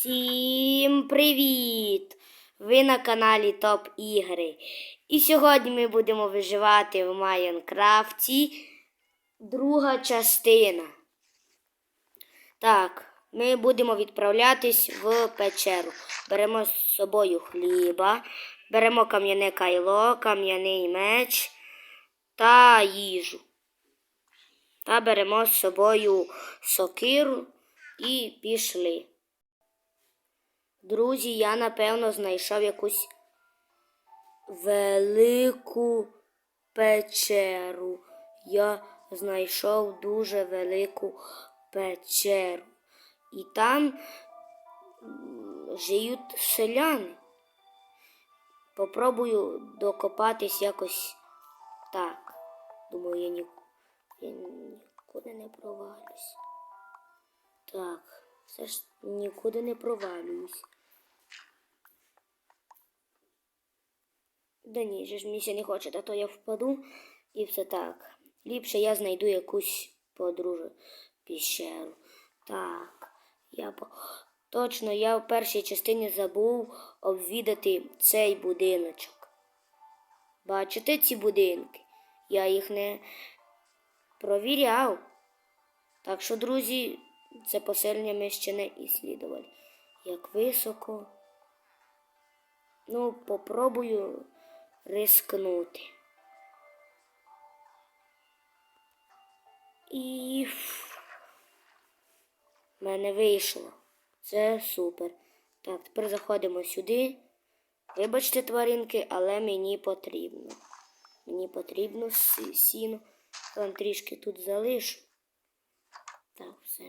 Всім привіт! Ви на каналі Топ Ігри. І сьогодні ми будемо виживати в Майнкрафті. Друга частина. Так, ми будемо відправлятись в печеру. Беремо з собою хліба, беремо кам'яне кайло, кам'яний меч та їжу. Та беремо з собою сокиру і пішли. Друзі, я напевно знайшов якусь велику печеру. Я знайшов дуже велику печеру. І там м, живуть селяни. Попробую докопатись якось так. Думаю, я, ні... я нікуди не провалюсь. Так, все ж нікуди не провалююсь. Да ні, ж мені не хоче, а то я впаду і все так. Ліпше я знайду якусь подружу піщеру. Так, я по... точно я в першій частині забув обвідати цей будиночок. Бачите ці будинки? Я їх не провіряв. Так що, друзі, це поселення ми ще не іслідували. Як високо. Ну, попробую рискнути. І в мене вийшло. Це супер. Так, тепер заходимо сюди. Вибачте, тваринки, але мені потрібно. Мені потрібно сіно. Там трішки тут залишу. Так, все.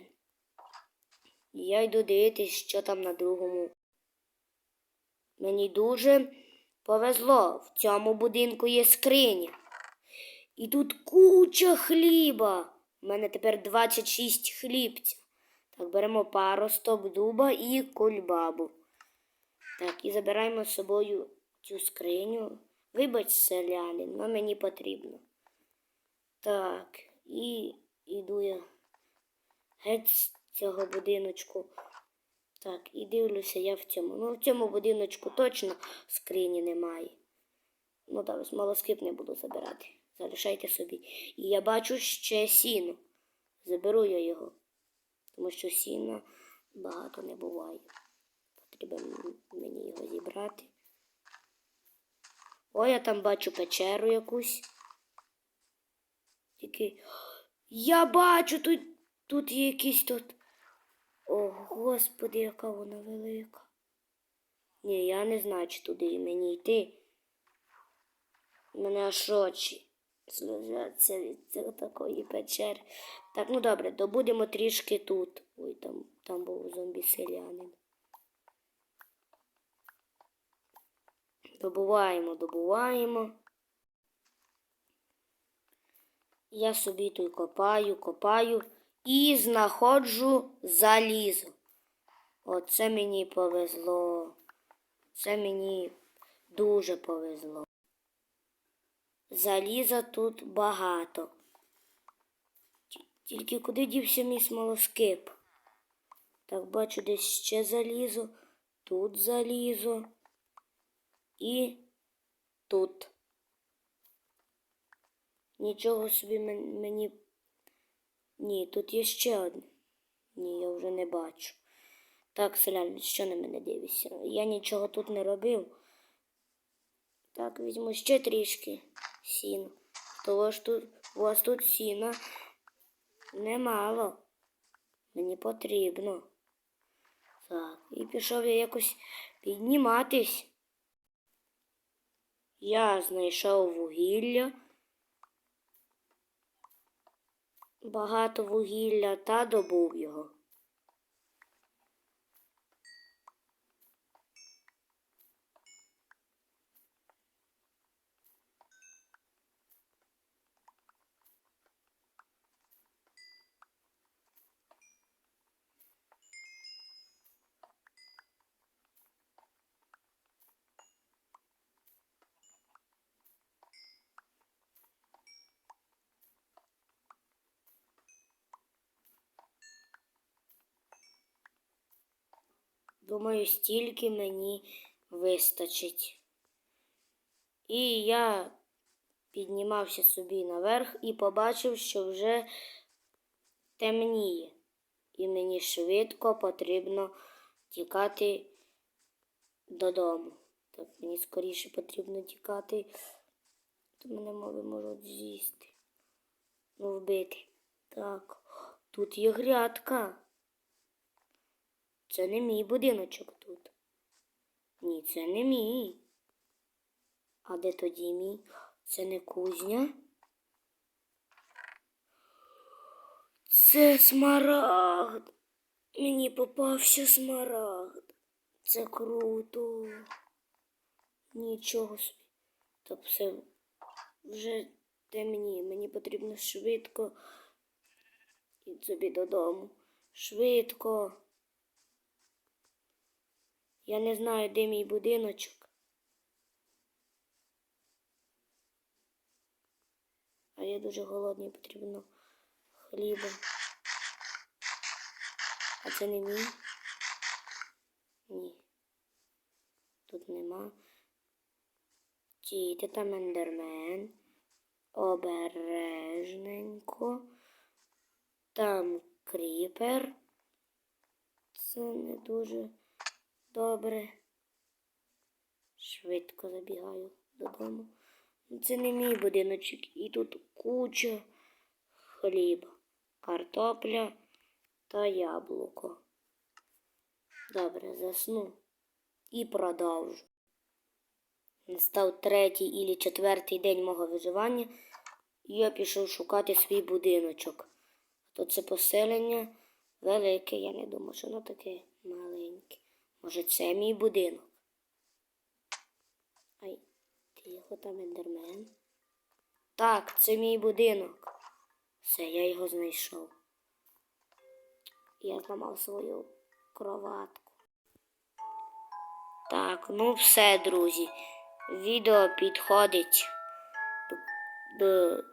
І Я йду дивитись, що там на другому. Мені дуже повезло. В цьому будинку є скриня. І тут куча хліба. У мене тепер 26 хлібця. Так, беремо паросток дуба і кульбабу. Так, і забираємо з собою цю скриню. Вибач, селянин, але мені потрібно. Так, і іду я геть з цього будиночку. Так, і дивлюся я в цьому. Ну, в цьому будиночку точно скрині немає. Ну так, смолоскип не буду забирати. Залишайте собі. І я бачу ще сіно. Заберу я його. Тому що сіна багато не буває. Потрібно мені його зібрати. О, я там бачу печеру якусь. Тільки. Я бачу тут, тут є якісь тут. О, господи, яка вона велика. Ні, я не знаю, чи туди мені йти. У мене аж очі сльозяться від такої печери. Так, ну добре, добудемо трішки тут. Ой, там, там був зомбі-селянин. Добуваємо, добуваємо. Я собі тут копаю, копаю і знаходжу залізо. Оце мені повезло. Це мені дуже повезло. Заліза тут багато. Тільки куди дівся мій смолоскип? Так, бачу, десь ще залізо, тут залізо і тут. Нічого собі мен- мені. Ні, тут є ще одне. Ні, я вже не бачу. Так, селян, що на мене дивишся? Я нічого тут не робив. Так, візьму ще трішки сіна. Того ж тут у вас тут сіна немало. Мені потрібно. Так, і пішов я якось підніматись. Я знайшов вугілля. Багато вугілля та добув його. Думаю, стільки мені вистачить. І я піднімався собі наверх і побачив, що вже темніє. І мені швидко потрібно тікати додому. Так, мені скоріше потрібно тікати, то мене мови можуть з'їсти. Ну, вбити. Так, тут є грядка. Це не мій будиночок тут. Ні, це не мій. А де тоді мій? Це не кузня. Це смарагд. Мені попався смарагд. Це круто. Нічого собі. Та все вже темніє. Мені потрібно швидко і собі додому. Швидко. Я не знаю, де мій будиночок. А я дуже голодний, потрібно хліба. А це не мій? Ні. Тут нема. Тіти там ендермен. Обережненько. Там кріпер. Це не дуже добре. Швидко забігаю додому. Це не мій будиночок. І тут куча хліба, картопля та яблуко. Добре, засну і продовжу. Настав третій і четвертий день мого виживання, і я пішов шукати свій будиночок. То це поселення велике, я не думаю, що воно таке. Може, це мій будинок? Ай, тихо там ендермен. Так, це мій будинок. Все, я його знайшов. Я зламав свою кроватку. Так, ну все, друзі. Відео підходить до, до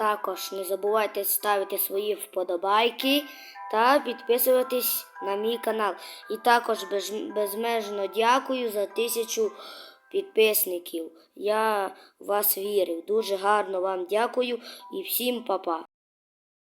Також не забувайте ставити свої вподобайки та підписуватись на мій канал. І також безмежно дякую за тисячу підписників. Я вас вірив. Дуже гарно вам дякую і всім па-па.